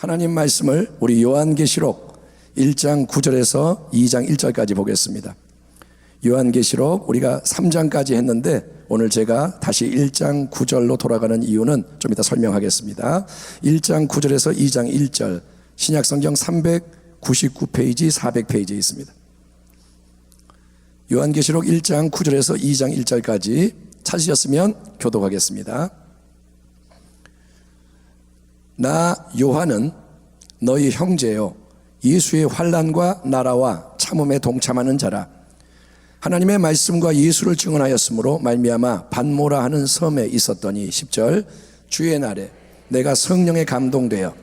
하나님 말씀을 우리 요한계시록 1장 9절에서 2장 1절까지 보겠습니다. 요한계시록 우리가 3장까지 했는데 오늘 제가 다시 1장 9절로 돌아가는 이유는 좀 이따 설명하겠습니다. 1장 9절에서 2장 1절 신약 성경 399페이지 400페이지에 있습니다. 요한계시록 1장 9절에서 2장 1절까지 찾으셨으면 교독하겠습니다. 나 요한은 너희 형제요 예수의 환란과 나라와 참음에 동참하는 자라. 하나님의 말씀과 예수를 증언하였으므로 말미암아 반모라 하는 섬에 있었더니 10절 주의 날에 내가 성령에 감동되어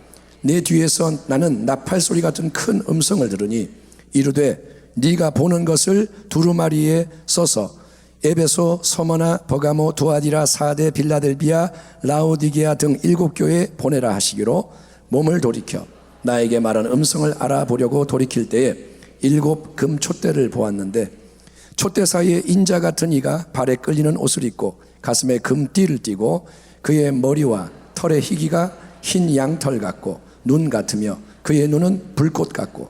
내 뒤에서 나는 나팔 소리 같은 큰 음성을 들으니 이르되 네가 보는 것을 두루마리에 써서 에베소, 서머나, 버가모, 두아디라, 사데, 빌라델비아, 라오디게아 등 일곱 교회에 보내라 하시기로 몸을 돌이켜 나에게 말한 음성을 알아보려고 돌이킬 때에 일곱 금 촛대를 보았는데 촛대 사이에 인자 같은 이가 발에 끌리는 옷을 입고 가슴에 금띠를 띠고 그의 머리와 털의 희기가 흰 양털 같고 눈 같으며 그의 눈은 불꽃 같고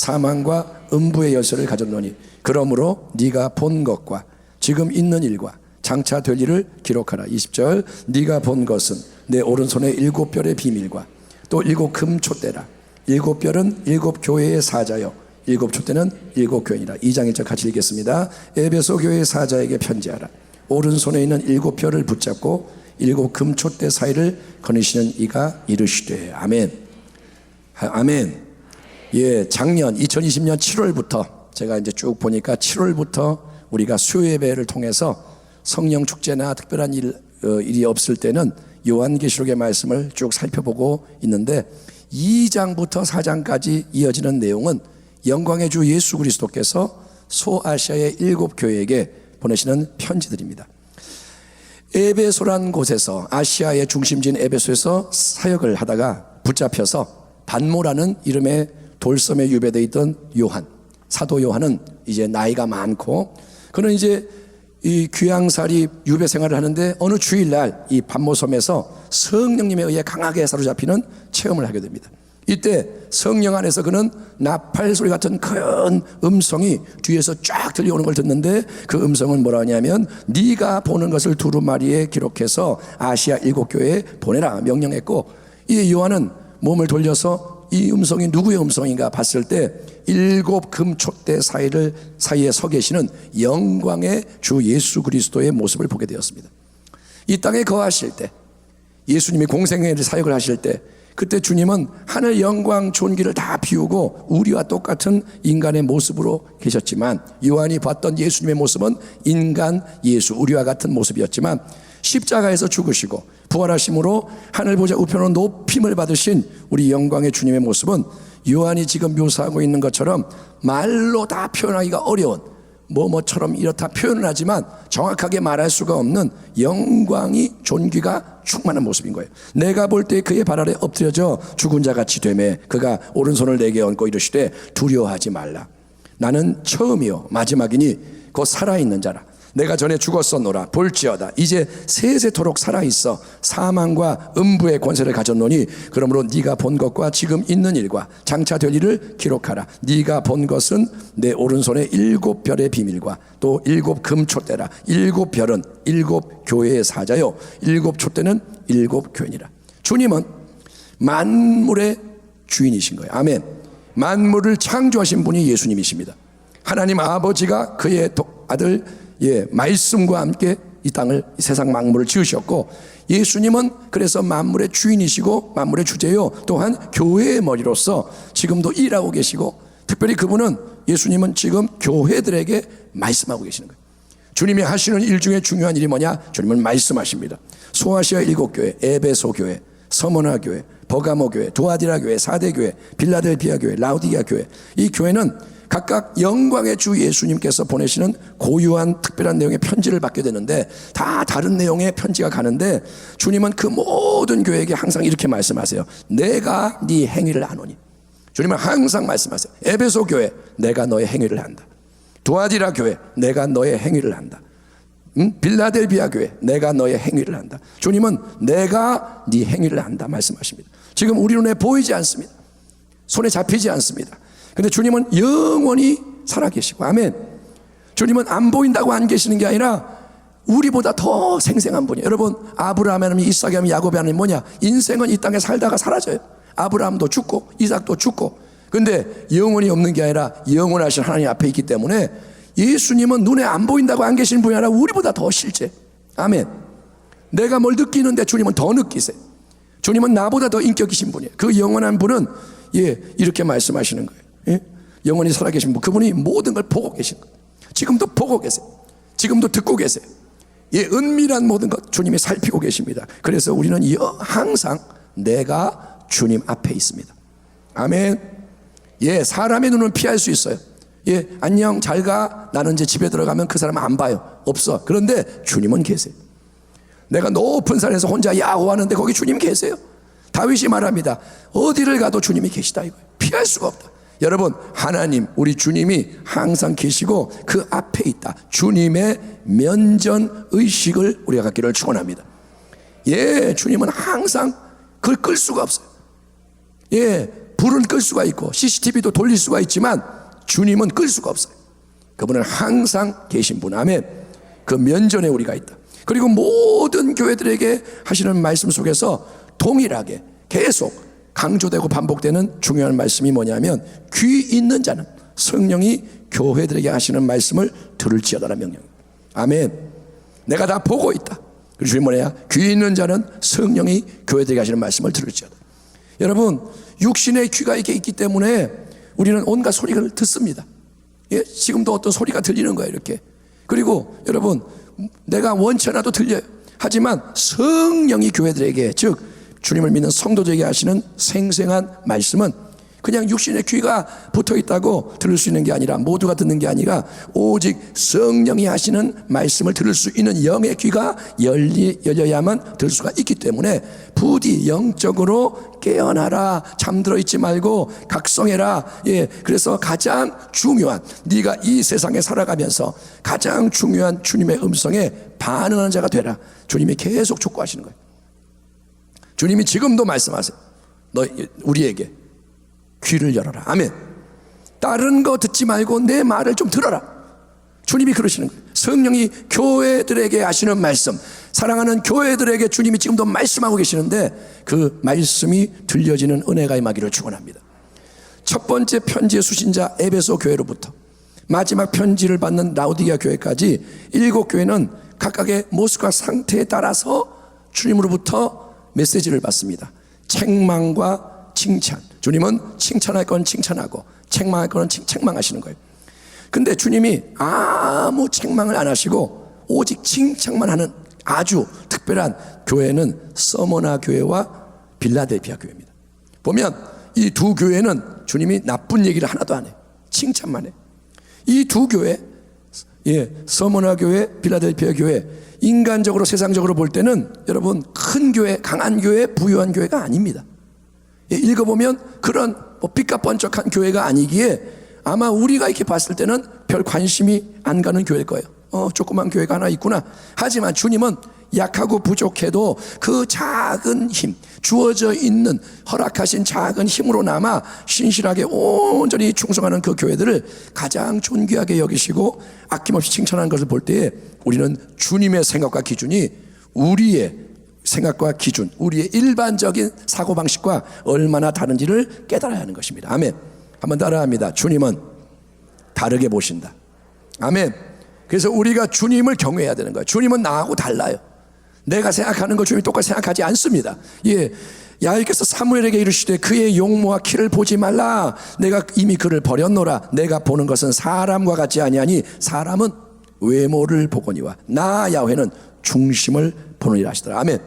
사망과 음부의 열쇠를 가졌노니 그러므로 네가 본 것과 지금 있는 일과 장차 될 일을 기록하라. 20절 네가 본 것은 내 오른손의 일곱 별의 비밀과 또 일곱 금 촛대라. 일곱 별은 일곱 교회의 사자요. 일곱 촛대는 일곱 교회니라. 2장 1절 같이 읽겠습니다. 에베소 교회의 사자에게 편지하라. 오른손에 있는 일곱 별을 붙잡고 일곱 금 촛대 사이를 거니시는 이가 이르시되 아멘. 아멘 예, 작년 2020년 7월부터 제가 이제 쭉 보니까 7월부터 우리가 수요예배를 통해서 성령 축제나 특별한 일, 어, 일이 없을 때는 요한계시록의 말씀을 쭉 살펴보고 있는데 2장부터 4장까지 이어지는 내용은 영광의 주 예수 그리스도께서 소아시아의 일곱 교회에게 보내시는 편지들입니다. 에베소란 곳에서 아시아의 중심지인 에베소에서 사역을 하다가 붙잡혀서 반모라는 이름의 돌섬에 유배되어 있던 요한 사도 요한은 이제 나이가 많고 그는 이제 이 귀양살이 유배 생활을 하는데 어느 주일날 이 반모섬에서 성령님에 의해 강하게 사로잡히는 체험을 하게 됩니다. 이때 성령 안에서 그는 나팔 소리 같은 큰 음성이 뒤에서 쫙 들려오는 걸 듣는데 그 음성은 뭐라 하냐면 네가 보는 것을 두루마리에 기록해서 아시아 일곱 교회에 보내라 명령했고 이 요한은 몸을 돌려서 이 음성이 누구의 음성인가 봤을 때 일곱 금촛대 사이를 사이에 서 계시는 영광의 주 예수 그리스도의 모습을 보게 되었습니다. 이 땅에 거하실 때 예수님이 공생애를 사역을 하실 때 그때 주님은 하늘 영광 존귀를 다 비우고 우리와 똑같은 인간의 모습으로 계셨지만 요한이 봤던 예수님의 모습은 인간 예수 우리와 같은 모습이었지만 십자가에서 죽으시고 부활하심으로 하늘 보좌 우편으로 높임을 받으신 우리 영광의 주님의 모습은 요한이 지금 묘사하고 있는 것처럼 말로 다 표현하기가 어려운 뭐뭐처럼 이렇다 표현을 하지만 정확하게 말할 수가 없는 영광이 존귀가 충만한 모습인 거예요. 내가 볼 때 그의 발 아래 엎드려져 죽은 자 같이 되매 그가 오른손을 내게 얹고 이르시되 두려워하지 말라. 나는 처음이요 마지막이니 곧 살아있는 자라. 내가 전에 죽었었노라. 볼지어다. 이제 세세토록 살아있어. 사망과 음부의 권세를 가졌노니 그러므로 네가 본 것과 지금 있는 일과 장차 될 일을 기록하라. 네가 본 것은 내 오른손에 일곱 별의 비밀과 또 일곱 금촛대라. 일곱 별은 일곱 교회의 사자요. 일곱 촛대는 일곱 교회니라. 주님은 만물의 주인이신 거예요. 아멘. 만물을 창조하신 분이 예수님이십니다. 하나님 아버지가 그의 아들 예, 말씀과 함께 이 땅을 이 세상 만물을 지으셨고 예수님은 그래서 만물의 주인이시고 만물의 주제요 또한 교회의 머리로서 지금도 일하고 계시고 특별히 그분은 예수님은 지금 교회들에게 말씀하고 계시는 거예요. 주님이 하시는 일 중에 중요한 일이 뭐냐? 주님은 말씀하십니다. 소아시아 일곱 교회, 에베소 교회, 서머나 교회, 버가모 교회, 도아디라 교회, 사대 교회, 빌라델비아 교회, 라우디게아 교회. 이 교회는 각각 영광의 주 예수님께서 보내시는 고유한 특별한 내용의 편지를 받게 되는데 다 다른 내용의 편지가 가는데 주님은 그 모든 교회에게 항상 이렇게 말씀하세요. 내가 네 행위를 아노니. 주님은 항상 말씀하세요. 에베소 교회, 내가 너의 행위를 한다. 도아디라 교회, 내가 너의 행위를 한다. 응? 빌라델비아 교회, 내가 너의 행위를 한다. 주님은 내가 네 행위를 한다 말씀하십니다. 지금 우리 눈에 보이지 않습니다. 손에 잡히지 않습니다. 근데 주님은 영원히 살아계시고, 아멘. 주님은 안 보인다고 안 계시는 게 아니라 우리보다 더 생생한 분이에요. 여러분, 아브라함 하나님, 이삭 하나님, 야곱 하나님 뭐냐? 인생은 이 땅에 살다가 사라져요. 아브라함도 죽고, 이삭도 죽고. 근데 영원히 없는 게 아니라 영원하신 하나님 앞에 있기 때문에 예수님은 눈에 안 보인다고 안 계신 분이 아니라 우리보다 더 실제. 아멘. 내가 뭘 느끼는데 주님은 더 느끼세요. 주님은 나보다 더 인격이신 분이에요. 그 영원한 분은 예, 이렇게 말씀하시는 거예요. 예? 영원히 살아계신 분. 그분이 모든 걸 보고 계신 거예요. 지금도 보고 계세요. 지금도 듣고 계세요. 예, 은밀한 모든 것 주님이 살피고 계십니다. 그래서 우리는 여- 항상 내가 주님 앞에 있습니다. 아멘. 예, 사람의 눈은 피할 수 있어요. 예, 안녕, 잘 가. 나는 이제 집에 들어가면 그 사람 안 봐요. 없어. 그런데 주님은 계세요. 내가 높은 산에서 혼자 야호하는데 거기 주님 계세요. 다윗이 말합니다. 어디를 가도 주님이 계시다 이거예요. 피할 수가 없다. 여러분, 하나님, 우리 주님이 항상 계시고 그 앞에 있다. 주님의 면전 의식을 우리가 갖기를 축원합니다. 예, 주님은 항상 그걸 끌 수가 없어요. 예, 불은 끌 수가 있고 CCTV도 돌릴 수가 있지만 주님은 끌 수가 없어요. 그분은 항상 계신 분. 아멘. 그 면전에 우리가 있다. 그리고 모든 교회들에게 하시는 말씀 속에서 동일하게 계속 강조되고 반복되는 중요한 말씀이 뭐냐면 귀 있는 자는 성령이 교회들에게 하시는 말씀을 들을지어다라는 명령. 아멘. 내가 다 보고 있다. 주님 뭐냐? 귀 있는 자는 성령이 교회들에게 하시는 말씀을 들을지어다. 여러분 육신의 귀가 이렇게 있기 때문에 우리는 온갖 소리를 듣습니다. 예, 지금도 어떤 소리가 들리는 거예요 이렇게. 그리고 여러분 내가 원치 않아도 들려요. 하지만 성령이 교회들에게 즉 주님을 믿는 성도들에게 하시는 생생한 말씀은 그냥 육신의 귀가 붙어 있다고 들을 수 있는 게 아니라 모두가 듣는 게 아니라 오직 성령이 하시는 말씀을 들을 수 있는 영의 귀가 열리, 열려야만 들을 수가 있기 때문에 부디 영적으로 깨어나라 잠들어 있지 말고 각성해라. 예 그래서 가장 중요한 네가 이 세상에 살아가면서 가장 중요한 주님의 음성에 반응하는 자가 되라. 주님이 계속 촉구하시는 거예요 주님이 지금도 말씀하세요 너 우리에게 귀를 열어라. 아멘. 다른 거 듣지 말고 내 말을 좀 들어라. 주님이 그러시는 거예요. 성령이 교회들에게 하시는 말씀, 사랑하는 교회들에게 주님이 지금도 말씀하고 계시는데 그 말씀이 들려지는 은혜가 임하기를 축원합니다. 첫 번째 편지의 수신자 에베소 교회로부터 마지막 편지를 받는 라우디게아 교회까지 일곱 교회는 각각의 모습과 상태에 따라서 주님으로부터 메시지를 받습니다. 책망과 칭찬. 주님은 칭찬할 건 칭찬하고 책망할 칭- 책망하시는 거예요. 근데 주님이 아무 책망을 안 하시고 오직 칭찬만 하는 아주 특별한 교회는 서머나 교회와 빌라델피아 교회입니다. 보면 이 두 교회는 주님이 나쁜 얘기를 하나도 안 해요. 칭찬만 해요. 이 두 교회, 예, 서머나 교회, 빌라델피아 교회, 인간적으로 세상적으로 볼 때는 여러분 큰 교회, 강한 교회, 부유한 교회가 아닙니다. 예, 읽어보면 그런 뭐 번쩍한 교회가 아니기에 아마 우리가 이렇게 봤을 때는 별 관심이 안 가는 교회일 거예요. 어, 조그만 교회가 하나 있구나. 하지만 주님은 약하고 부족해도 그 작은 힘, 주어져 있는 허락하신 작은 힘으로 남아 신실하게 온전히 충성하는 그 교회들을 가장 존귀하게 여기시고 아낌없이 칭찬하는 것을 볼 때에 우리는 주님의 생각과 기준이 우리의 생각과 기준, 우리의 일반적인 사고방식과 얼마나 다른지를 깨달아야 하는 것입니다. 아멘. 한번 따라합니다. 주님은 다르게 보신다. 아멘. 그래서 우리가 주님을 경외해야 되는 거예요. 주님은 나하고 달라요. 내가 생각하는 것 주님이 똑같이 생각하지 않습니다. 예. 야훼께서 사무엘에게 이르시되 그의 용모와 키를 보지 말라. 내가 이미 그를 버렸노라. 내가 보는 것은 사람과 같지 아니하니 사람은 외모를 보거니와 나 야훼는 중심을 보느니라 하시더라. 아멘.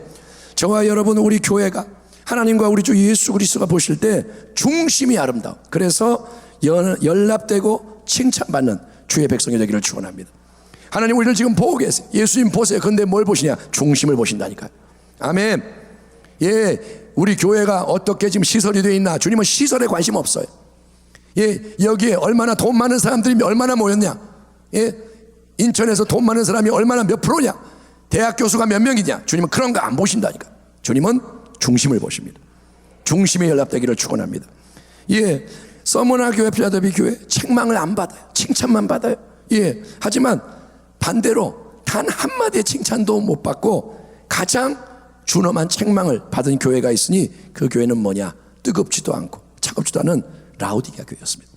저와 여러분 우리 교회가 하나님과 우리 주 예수 그리스도가 보실 때 중심이 아름다워. 그래서 연- 연락되고 칭찬받는 주의 백성이 되기를 축원합니다. 하나님 우리를 지금 보고 계세요. 예수님 보세요. 근데 뭘 보시냐? 중심을 보신다니까요. 아멘. 예, 우리 교회가 어떻게 지금 시설이 되어 있나? 주님은 시설에 관심 없어요. 예, 여기에 얼마나 돈 많은 사람들이 얼마나 모였냐? 예, 인천에서 돈 많은 사람이 얼마나 몇 프로냐? 대학 교수가 몇 명이냐? 주님은 그런 거 안 보신다니까. 주님은 중심을 보십니다. 중심에 연락되기를 축원합니다. 예, 서머나 교회 필라델비 교회 책망을 안 받아요. 칭찬만 받아요. 예, 하지만 반대로 단 한마디의 칭찬도 못 받고 가장 준엄한 책망을 받은 교회가 있으니 그 교회는 뭐냐? 뜨겁지도 않고 차갑지도 않은 라우디게아 교회였습니다.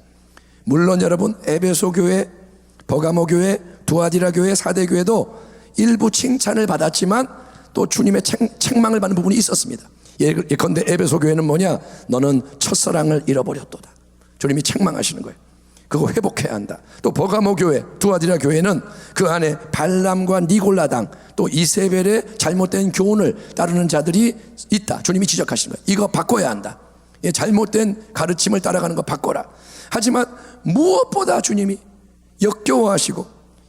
물론 여러분 에베소 교회, 버가모 교회, 두아디라 교회, 사대 교회도 일부 칭찬을 받았지만 또 주님의 책, 책망을 받는 부분이 있었습니다. 예컨대 에베소 교회는 뭐냐? 너는 첫사랑을 잃어버렸도다. 주님이 책망하시는 거예요. 그거 회복해야 한다. 또 버가모 교회, 두아디라 교회는 그 안에 발람과 니골라당 또 이세벨의 잘못된 교훈을 따르는 자들이 있다. 주님이 지적하시는 거예요. 이거 바꿔야 한다. 예, 잘못된 가르침을 따라가는 거 바꿔라. 하지만 무엇보다 주님이 역겨워하시고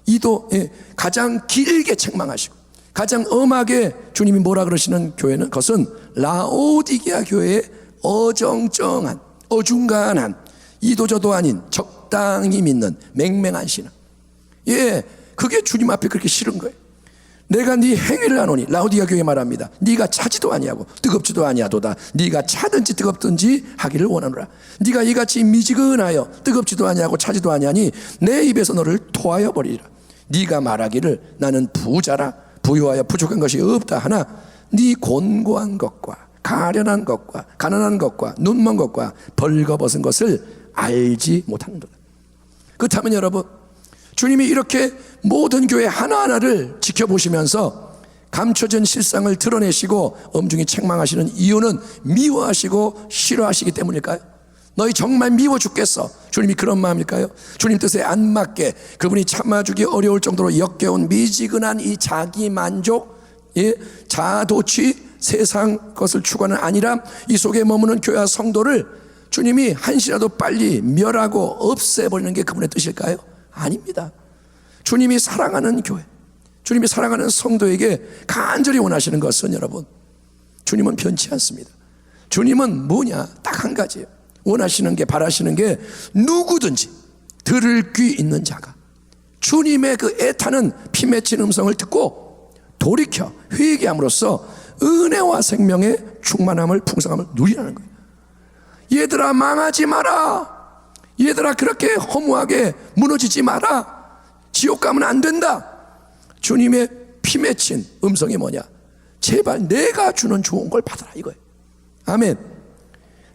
이도 예, 가장 길게 책망하시고 가장 엄하게 주님이 뭐라 그러시는 교회는 그것은 라오디게아 교회의 어정쩡한 어중간한 이도저도 아닌 적 당히 믿는 맹맹한 신앙. 예, 그게 주님 앞에 그렇게 싫은 거예요. 내가 네 행위를 하노니 라우디아 교회 말합니다. 네가 차지도 아니하고 뜨겁지도 아니하도다. 네가 차든지 뜨겁든지 하기를 원하노라. 네가 이같이 미지근하여 뜨겁지도 아니하고 차지도 아니하니 내 입에서 너를 토하여 버리리라. 네가 말하기를 나는 부자라 부유하여 부족한 것이 없다 하나 네 곤고한 것과 가련한 것과 가난한 것과 눈먼 것과 벌거벗은 것을 알지 못하는도다. 그렇다면 여러분 주님이 이렇게 모든 교회 하나하나를 지켜보시면서 감춰진 실상을 드러내시고 엄중히 책망하시는 이유는 미워하시고 싫어하시기 때문일까요? 너희 정말 미워 죽겠어. 주님이 그런 마음일까요? 주님 뜻에 안 맞게 그분이 참아주기 어려울 정도로 역겨운 미지근한 이 자기 만족, 예? 자도취, 세상 것을 추구하는 아니라 이 속에 머무는 교회와 성도를 주님이 한시라도 빨리 멸하고 없애버리는 게 그분의 뜻일까요? 아닙니다. 주님이 사랑하는 교회, 주님이 사랑하는 성도에게 간절히 원하시는 것은 여러분, 주님은 변치 않습니다. 주님은 뭐냐? 딱 한 가지예요. 원하시는 게, 바라시는 게 누구든지 들을 귀 있는 자가 주님의 그 애타는 피 맺힌 음성을 듣고 돌이켜 회개함으로써 은혜와 생명의 충만함을 풍성함을 누리라는 거예요. 얘들아 망하지 마라. 얘들아 그렇게 허무하게 무너지지 마라. 지옥 가면 안 된다. 주님의 피 맺힌 음성이 뭐냐? 제발 내가 주는 좋은 걸 받아라 이거예요. 아멘.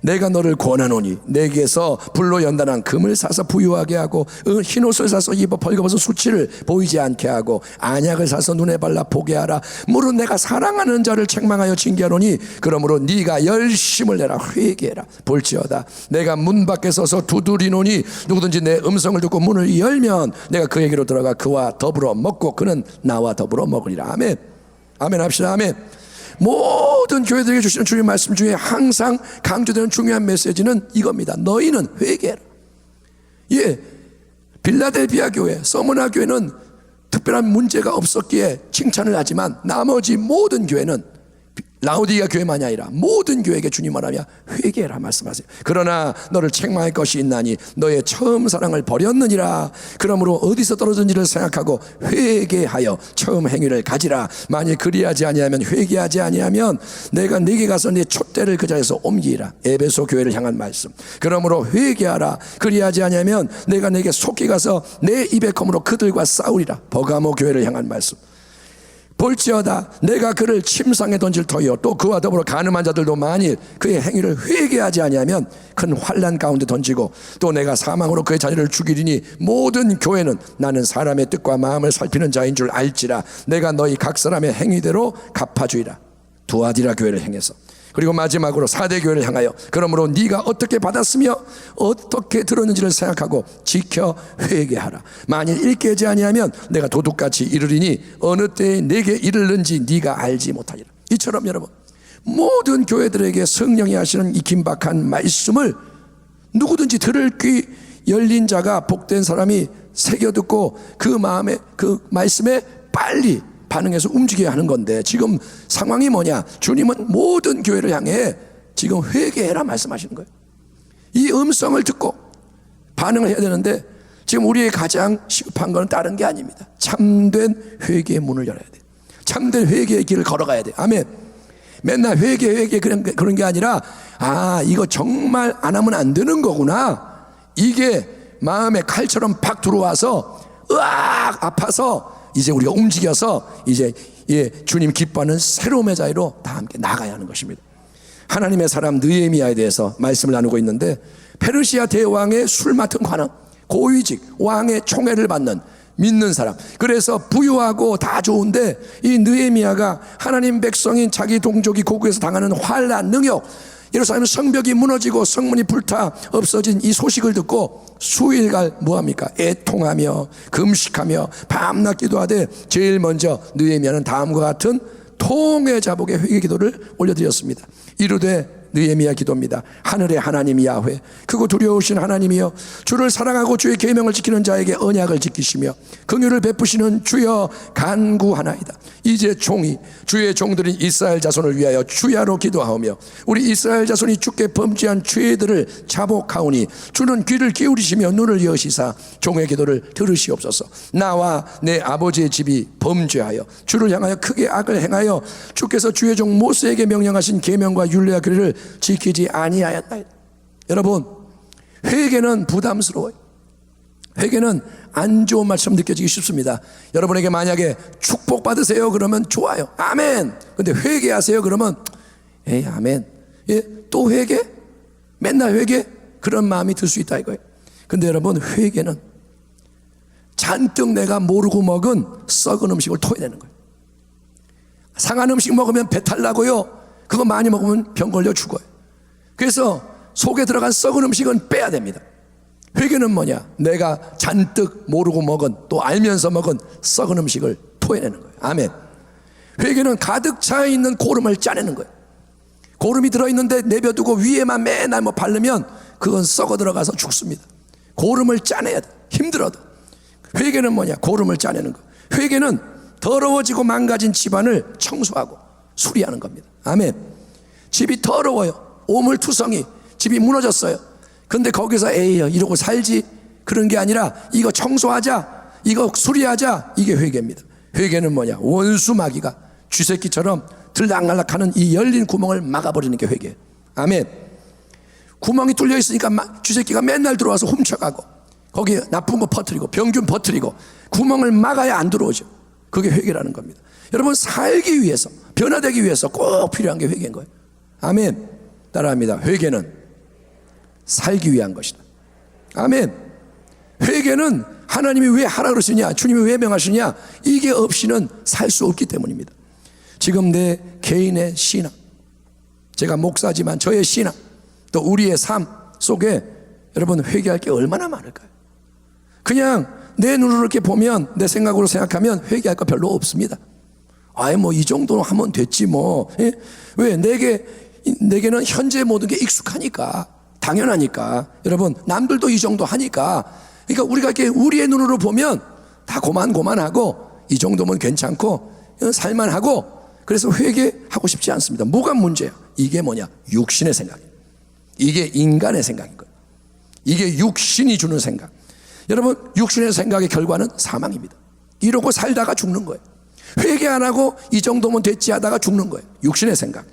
내가 너를 권하노니 내게서 불로 연단한 금을 사서 부유하게 하고 어, 흰옷을 사서 입어 벌거벗은 수치를 보이지 않게 하고 안약을 사서 눈에 발라 보게 하라. 무릇 내가 사랑하는 자를 책망하여 징계하노니 그러므로 네가 열심을 내라. 회개해라. 볼지어다. 내가 문 밖에 서서 두드리노니 누구든지 내 음성을 듣고 문을 열면 내가 그에게로 들어가 그와 더불어 먹고 그는 나와 더불어 먹으리라. 아멘. 아멘 합시다. 아멘 모든 교회들에게 주시는 주님 말씀 중에 항상 강조되는 중요한 메시지는 이겁니다. 너희는 회개해라. 예, 빌라델비아 교회, 서머나 교회는 특별한 문제가 없었기에 칭찬을 하지만 나머지 모든 교회는 라우디가 교회만이 아니라 모든 교회에게 주님 말하며 회개해라 말씀하세요. 그러나 너를 책망할 것이 있나니 너의 처음 사랑을 버렸느니라. 그러므로 어디서 떨어진지를 생각하고 회개하여 처음 행위를 가지라. 만일 그리하지 아니하면 회개하지 아니하면 내가 네게 가서 네 촛대를 그 자리에서 옮기라. 에베소 교회를 향한 말씀. 그러므로 회개하라. 그리하지 아니하면 내가 네게 속히 가서 내 입의 검으로 그들과 싸우리라. 버가모 교회를 향한 말씀. 볼지어다. 내가 그를 침상에 던질 터이요. 또 그와 더불어 가늠한 자들도 만일 그의 행위를 회개하지 아니하면 큰 환란 가운데 던지고 또 내가 사망으로 그의 자녀를 죽이리니 모든 교회는 나는 사람의 뜻과 마음을 살피는 자인 줄 알지라. 내가 너희 각 사람의 행위대로 갚아주리라. 두아디라 교회를 행해서 그리고 마지막으로 사대 교회를 향하여 그러므로 네가 어떻게 받았으며 어떻게 들었는지를 생각하고 지켜 회개하라. 만일 하지 아니하면 내가 도둑같이 이르리니 어느 때에 내게 이르는지 네가 알지 못하리라. 이처럼 여러분 모든 교회들에게 성령이 하시는 이 긴박한 말씀을 누구든지 들을 귀 열린 자가 복된 사람이 새겨 듣고 그 마음에 그 말씀에 빨리 반응해서 움직여야 하는 건데 지금 상황이 뭐냐? 주님은 모든 교회를 향해 지금 회개해라 말씀하시는 거예요. 이 음성을 듣고 반응을 해야 되는데 지금 우리의 가장 시급한 것은 다른 게 아닙니다. 참된 회개의 문을 열어야 돼. 참된 회개의 길을 걸어가야 돼. 아멘. 맨날 회개 회개 그런 게, 그런 게 아니라 아 이거 정말 안 하면 안 되는 거구나. 이게 마음에 칼처럼 팍 들어와서 으악 아파서 이제 우리가 움직여서 이제 예, 주님 기뻐하는 새로움의 자리로 다 함께 나가야 하는 것입니다. 하나님의 사람 느헤미야에 대해서 말씀을 나누고 있는데 페르시아 대왕의 술 맡은 관원 고위직 왕의 총애를 받는 믿는 사람 그래서 부유하고 다 좋은데 이 느헤미야가 하나님 백성인 자기 동족이 고국에서 당하는 환란 능욕 예루살렘 성벽이 무너지고 성문이 불타 없어진 이 소식을 듣고 수일갈 뭐합니까? 애통하며 금식하며 밤낮 기도하되 제일 먼저 느헤미야는 다음과 같은 통회 자복의 회개 기도를 올려드렸습니다. 이르되 느헤미야 기도입니다. 하늘의 하나님 야훼 크고 두려우신 하나님이여 주를 사랑하고 주의 계명을 지키는 자에게 언약을 지키시며 긍휼을 베푸시는 주여 간구하나이다. 이제 종이 주의 종들인 이스라엘 자손을 위하여 주야로 기도하오며 우리 이스라엘 자손이 주께 범죄한 죄들을 자복하오니 주는 귀를 기울이시며 눈을 여시사 종의 기도를 들으시옵소서. 나와 내 아버지의 집이 범죄하여 주를 향하여 크게 악을 행하여 주께서 주의 종 모세에게 명령하신 계명과 율례와 규례를 지키지 아니하였다. 여러분 회개는 부담스러워요. 회개는 안 좋은 말처럼 느껴지기 쉽습니다. 여러분에게 만약에 축복 받으세요 그러면 좋아요. 아멘. 근데 회개하세요 그러면 에이 아멘. 예, 또 회개? 맨날 회개? 그런 마음이 들 수 있다 이거예요. 근데 여러분 회개는 잔뜩 내가 모르고 먹은 썩은 음식을 토해내는 거예요. 상한 음식 먹으면 배탈 나고요. 그거 많이 먹으면 병 걸려 죽어요. 그래서 속에 들어간 썩은 음식은 빼야 됩니다. 회개는 뭐냐? 내가 잔뜩 모르고 먹은 또 알면서 먹은 썩은 음식을 토해내는 거예요. 아멘. 회개는 가득 차 있는 고름을 짜내는 거예요. 고름이 들어있는데 내버두고 위에만 맨날 뭐 바르면 그건 썩어 들어가서 죽습니다. 고름을 짜내야 돼. 힘들어도. 회개는 뭐냐? 고름을 짜내는 거. 회개는 더러워지고 망가진 집안을 청소하고 수리하는 겁니다. 아멘. 집이 더러워요. 오물투성이 집이 무너졌어요. 근데 거기서 에이 이러고 살지 그런 게 아니라 이거 청소하자 이거 수리하자 이게 회개입니다. 회개는 뭐냐? 원수 마귀가 쥐새끼처럼 들락날락하는 이 열린 구멍을 막아버리는 게 회개. 아멘. 구멍이 뚫려 있으니까 쥐새끼가 맨날 들어와서 훔쳐가고 거기에 나쁜 거 퍼뜨리고 병균 퍼뜨리고 구멍을 막아야 안 들어오죠. 그게 회개라는 겁니다. 여러분 살기 위해서 변화되기 위해서 꼭 필요한 게 회개인 거예요. 아멘. 따라합니다. 회개는 살기 위한 것이다. 아멘. 회개는 하나님이 왜 하라 그러시냐, 주님이 왜 명하시냐, 이게 없이는 살 수 없기 때문입니다. 지금 내 개인의 신앙, 제가 목사지만 저의 신앙, 또 우리의 삶 속에 여러분 회개할 게 얼마나 많을까요? 그냥 내 눈으로 이렇게 보면 내 생각으로 생각하면 회개할 거 별로 없습니다. 아예 뭐 이 정도는 하면 됐지 뭐. 예? 왜 내게 내게는 현재 모든 게 익숙하니까 당연하니까 여러분 남들도 이 정도 하니까 그러니까 우리가 이렇게 우리의 눈으로 보면 다 고만고만하고 이 정도면 괜찮고 살만하고 그래서 회개하고 싶지 않습니다. 뭐가 문제야? 이게 뭐냐? 육신의 생각이에요. 이게 인간의 생각인 거예요. 이게 육신이 주는 생각. 여러분 육신의 생각의 결과는 사망입니다. 이러고 살다가 죽는 거예요. 회개 안 하고 이 정도면 됐지 하다가 죽는 거예요. 육신의 생각.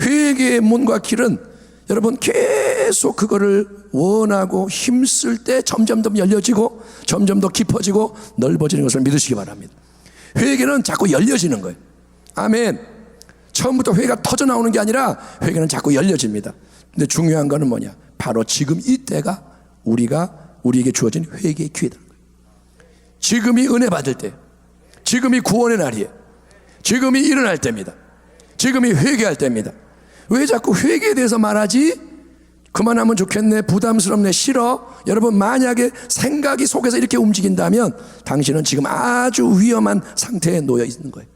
회개의 문과 길은 여러분 계속 그거를 원하고 힘쓸 때 점점 더 열려지고 점점 더 깊어지고 넓어지는 것을 믿으시기 바랍니다. 회개는 자꾸 열려지는 거예요. 아멘. 처음부터 회개가 터져 나오는 게 아니라 회개는 자꾸 열려집니다. 근데 중요한 거는 뭐냐? 바로 지금 이때가 우리가 우리에게 주어진 회개의 기회다. 지금이 은혜 받을 때, 지금이 구원의 날이에요. 지금이 일어날 때입니다. 지금이 회개할 때입니다. 왜 자꾸 회개에 대해서 말하지? 그만하면 좋겠네, 부담스럽네, 싫어. 여러분, 만약에 생각이 속에서 이렇게 움직인다면 당신은 지금 아주 위험한 상태에 놓여 있는 거예요.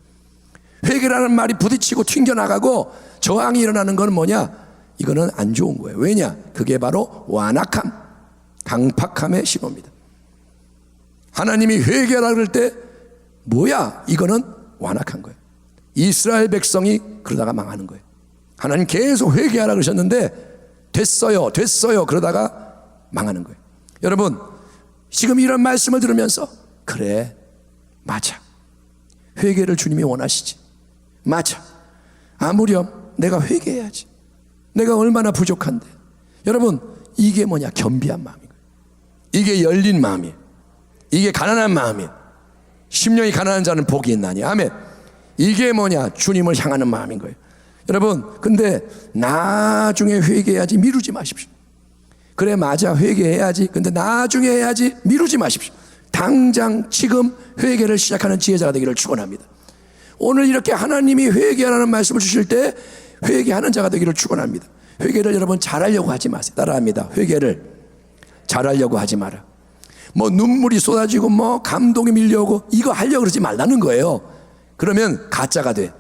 회개라는 말이 부딪히고 튕겨나가고 저항이 일어나는 건 뭐냐? 이거는 안 좋은 거예요. 왜냐? 그게 바로 완악함, 강팍함의 신호입니다. 하나님이 회개하라 그럴 때 뭐야? 이거는 완악한 거예요. 이스라엘 백성이 그러다가 망하는 거예요. 하나님 계속 회개하라 그러셨는데 됐어요, 됐어요. 그러다가 망하는 거예요. 여러분, 지금 이런 말씀을 들으면서 그래, 맞아. 회개를 주님이 원하시지. 맞아. 아무렴 내가 회개해야지. 내가 얼마나 부족한데. 여러분, 이게 뭐냐? 겸비한 마음이에요. 이게 열린 마음이에요. 이게 가난한 마음이에요. 심령이 가난한 자는 복이 있나니. 아멘. 이게 뭐냐? 주님을 향하는 마음인 거예요. 여러분, 근데 나중에 회개해야지 미루지 마십시오. 그래, 맞아. 회개해야지. 근데 나중에 해야지 미루지 마십시오. 당장 지금 회개를 시작하는 지혜자가 되기를 축원합니다. 오늘 이렇게 하나님이 회개하라는 말씀을 주실 때 회개하는 자가 되기를 축원합니다. 회개를 여러분 잘하려고 하지 마세요. 따라합니다. 회개를 잘하려고 하지 마라. 뭐 눈물이 쏟아지고 뭐 감동이 밀려오고 이거 하려고 그러지 말라는 거예요. 그러면 가짜가 돼.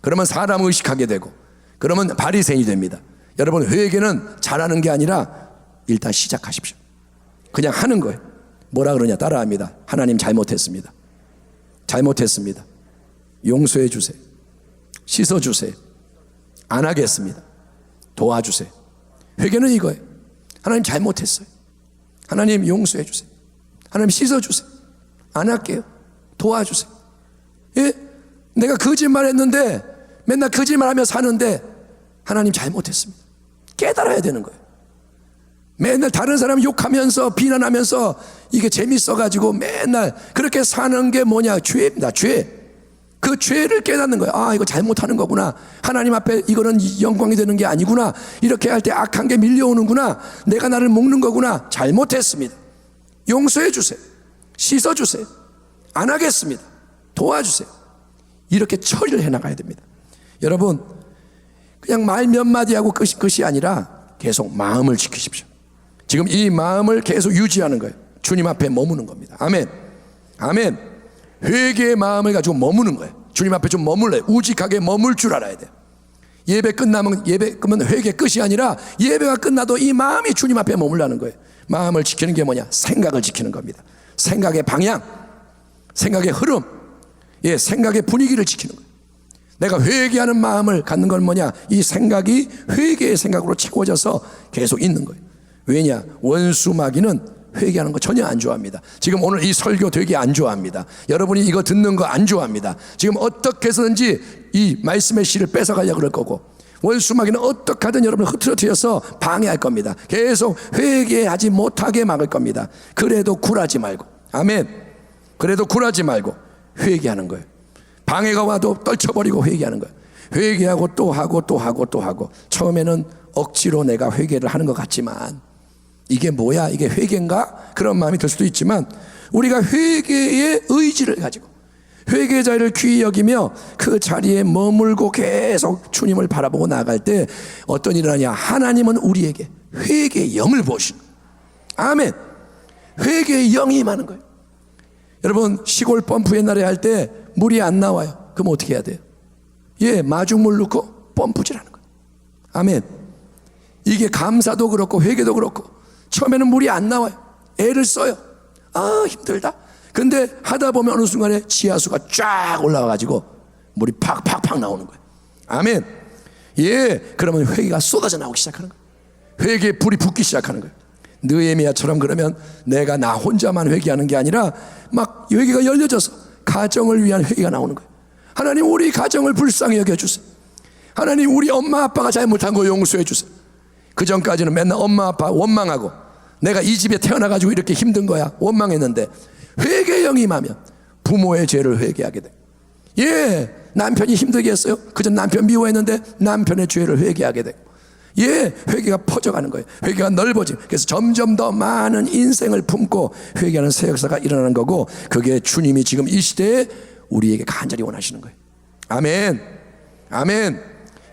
그러면 사람 의식하게 되고 그러면 바리새인이 됩니다. 여러분 회개는 잘하는 게 아니라 일단 시작하십시오. 그냥 하는 거예요. 뭐라 그러냐 따라합니다. 하나님 잘못했습니다. 잘못했습니다. 용서해 주세요. 씻어 주세요. 안 하겠습니다. 도와주세요. 회개는 이거예요. 하나님 잘못했어요. 하나님 용서해 주세요. 하나님 씻어 주세요. 안 할게요. 도와주세요. 예? 내가 거짓말 했는데 맨날 거짓말 하며 사는데 하나님 잘못했습니다. 깨달아야 되는 거예요. 맨날 다른 사람 욕하면서 비난하면서 이게 재밌어가지고 맨날 그렇게 사는 게 뭐냐 죄입니다. 죄. 그 죄를 깨닫는 거예요. 아, 이거 잘못하는 거구나. 하나님 앞에 이거는 영광이 되는 게 아니구나. 이렇게 할 때 악한 게 밀려오는구나. 내가 나를 먹는 거구나. 잘못했습니다. 용서해 주세요. 씻어 주세요. 안 하겠습니다. 도와주세요. 이렇게 처리를 해 나가야 됩니다. 여러분, 그냥 말 몇 마디 하고 끝이, 끝이 아니라 계속 마음을 지키십시오. 지금 이 마음을 계속 유지하는 거예요. 주님 앞에 머무는 겁니다. 아멘. 아멘. 회개의 마음을 가지고 머무는 거예요. 주님 앞에 좀 머물래. 우직하게 머물 줄 알아야 돼요. 예배 끝나면 예배 끝면 회개 끝이 아니라 예배가 끝나도 이 마음이 주님 앞에 머물라는 거예요. 마음을 지키는 게 뭐냐? 생각을 지키는 겁니다. 생각의 방향, 생각의 흐름, 예, 생각의 분위기를 지키는 거예요. 내가 회개하는 마음을 갖는 건 뭐냐? 이 생각이 회개의 생각으로 채워져서 계속 있는 거예요. 왜냐? 원수 마귀는 회개하는 거 전혀 안 좋아합니다. 지금 오늘 이 설교 되게 안 좋아합니다. 여러분이 이거 듣는 거 안 좋아합니다. 지금 어떻게 해서든지 이 말씀의 씨를 뺏어가려고 그럴 거고 원수 마귀는 어떻게 하든 여러분을 흐트러뜨려서 방해할 겁니다. 계속 회개하지 못하게 막을 겁니다. 그래도 굴하지 말고 아멘. 그래도 굴하지 말고 회개하는 거예요. 방해가 와도 떨쳐버리고 회개하는 거예요. 회개하고 또 하고 또 하고 또 하고 처음에는 억지로 내가 회개를 하는 것 같지만 이게 뭐야? 이게 회개인가? 그런 마음이 들 수도 있지만 우리가 회개의 의지를 가지고 회개의 자리를 귀히 여기며 그 자리에 머물고 계속 주님을 바라보고 나갈 때 어떤 일이 일어나냐? 하나님은 우리에게 회개의 영을 보신 아멘. 회개의 영이 임하는 거예요. 여러분 시골 펌프 옛날에 할 때 물이 안 나와요. 그럼 어떻게 해야 돼요? 예, 마중물 넣고 펌프질하는 거예요. 아멘. 이게 감사도 그렇고 회개도 그렇고 처음에는 물이 안 나와요. 애를 써요. 아 힘들다. 근데 하다 보면 어느 순간에 지하수가 쫙 올라와가지고 물이 팍팍팍 나오는 거예요. 아멘. 예, 그러면 회개가 쏟아져 나오기 시작하는 거예요. 회개에 불이 붙기 시작하는 거예요. 느에미아처럼 그러면 내가 나 혼자만 회개하는 게 아니라 막 회개가 열려져서 가정을 위한 회개가 나오는 거예요. 하나님 우리 가정을 불쌍히 여겨 주세요. 하나님 우리 엄마 아빠가 잘못한 거 용서해 주세요. 그 전까지는 맨날 엄마 아빠 원망하고 내가 이 집에 태어나 가지고 이렇게 힘든 거야 원망했는데 회개 영임하면 부모의 죄를 회개하게 돼. 예, 남편이 힘들게 했어요. 그전 남편 미워했는데 남편의 죄를 회개하게 돼. 예, 회개가 퍼져가는 거예요. 회개가 넓어지. 그래서 점점 더 많은 인생을 품고 회개하는 새 역사가 일어나는 거고 그게 주님이 지금 이 시대에 우리에게 간절히 원하시는 거예요. 아멘. 아멘.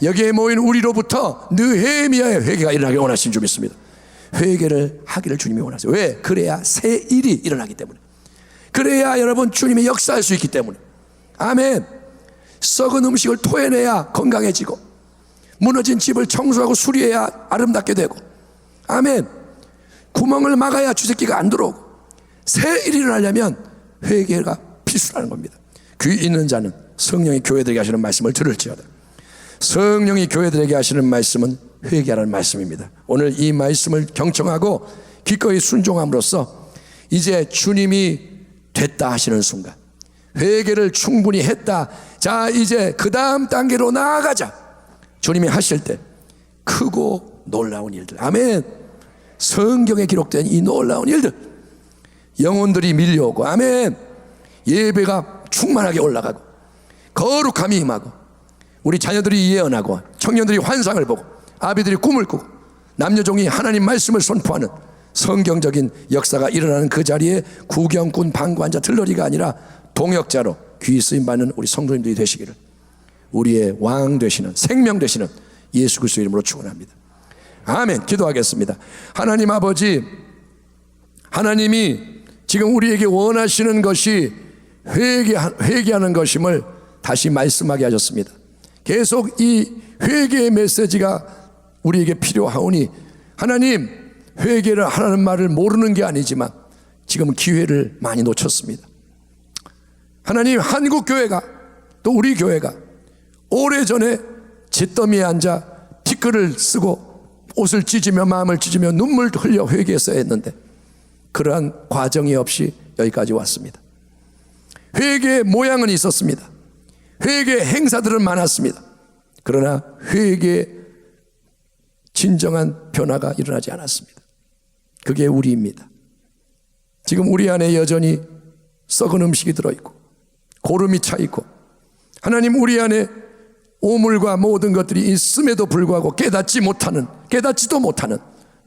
여기에 모인 우리로부터 느헤미야의 회개가 일어나길 원하시는 줄 믿습니다. 회개를 하기를 주님이 원하세요. 왜? 그래야 새 일이 일어나기 때문에. 그래야 여러분 주님이 역사할 수 있기 때문에. 아멘. 썩은 음식을 토해내야 건강해지고 무너진 집을 청소하고 수리해야 아름답게 되고. 아멘. 구멍을 막아야 주새끼가 안 들어오고 새 일이 일어나려면 회개가 필수라는 겁니다. 귀 있는 자는 성령이 교회들에게 하시는 말씀을 들을지어다. 성령이 교회들에게 하시는 말씀은 회개하라는 말씀입니다. 오늘 이 말씀을 경청하고 기꺼이 순종함으로써 이제 주님이 됐다 하시는 순간 회개를 충분히 했다. 자 이제 그 다음 단계로 나아가자. 주님이 하실 때 크고 놀라운 일들. 아멘. 성경에 기록된 이 놀라운 일들. 영혼들이 밀려오고 아멘. 예배가 충만하게 올라가고 거룩함이 임하고 우리 자녀들이 예언하고 청년들이 환상을 보고 아비들이 꿈을 꾸고 남녀종이 하나님 말씀을 선포하는 성경적인 역사가 일어나는 그 자리에 구경꾼 방관자 들러리가 아니라 동역자로 귀 쓰임 받는 우리 성도님들이 되시기를 우리의 왕 되시는 생명 되시는 예수 그리스도 이름으로 축원합니다. 아멘. 기도하겠습니다. 하나님 아버지 하나님이 지금 우리에게 원하시는 것이 회개 회개하는 것임을 다시 말씀하게 하셨습니다. 계속 이 회개의 메시지가 우리에게 필요하오니 하나님 회개를 하라는 말을 모르는 게 아니지만 지금 기회를 많이 놓쳤습니다. 하나님 한국 교회가 또 우리 교회가 오래전에 잿더미에 앉아 티끌을 쓰고 옷을 찢으며 마음을 찢으며 눈물 흘려 회개했어야 했는데 그러한 과정이 없이 여기까지 왔습니다. 회개의 모양은 있었습니다. 회개 행사들은 많았습니다. 그러나 회개의 진정한 변화가 일어나지 않았습니다. 그게 우리입니다. 지금 우리 안에 여전히 썩은 음식이 들어있고 고름이 차 있고 하나님 우리 안에 오물과 모든 것들이 있음에도 불구하고 깨닫지 못하는 깨닫지도 못하는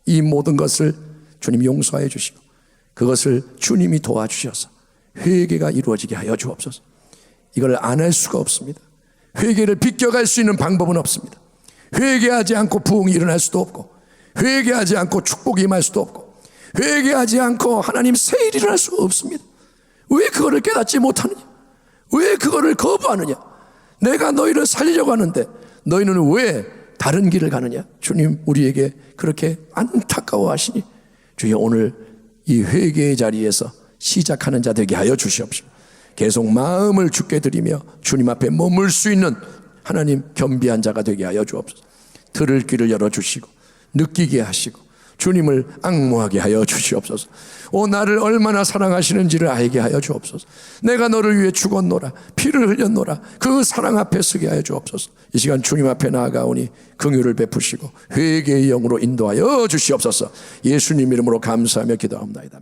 이 모든 것을 주님 용서해 주시고 그것을 주님이 도와주셔서 회개가 이루어지게 하여 주옵소서. 이걸 안 할 수가 없습니다. 회개를 비껴갈 수 있는 방법은 없습니다. 회개하지 않고 부흥이 일어날 수도 없고 회개하지 않고 축복이 임할 수도 없고 회개하지 않고 하나님 세일이 일어날 수가 없습니다. 왜 그거를 깨닫지 못하느냐? 왜 그거를 거부하느냐? 내가 너희를 살리려고 하는데 너희는 왜 다른 길을 가느냐? 주님 우리에게 그렇게 안타까워하시니 주여 오늘 이 회개의 자리에서 시작하는 자 되게 하여 주시옵시고 계속 마음을 죽게 드리며 주님 앞에 머물 수 있는 하나님 겸비한 자가 되게 하여 주옵소서. 들을 귀를 열어 주시고 느끼게 하시고 주님을 악모하게 하여 주시옵소서. 오 나를 얼마나 사랑하시는지를 알게 하여 주옵소서. 내가 너를 위해 죽었노라 피를 흘렸노라 그 사랑 앞에 서게 하여 주옵소서. 이 시간 주님 앞에 나아가오니 긍휼을 베푸시고 회개의 영으로 인도하여 주시옵소서. 예수님 이름으로 감사하며 기도합니다.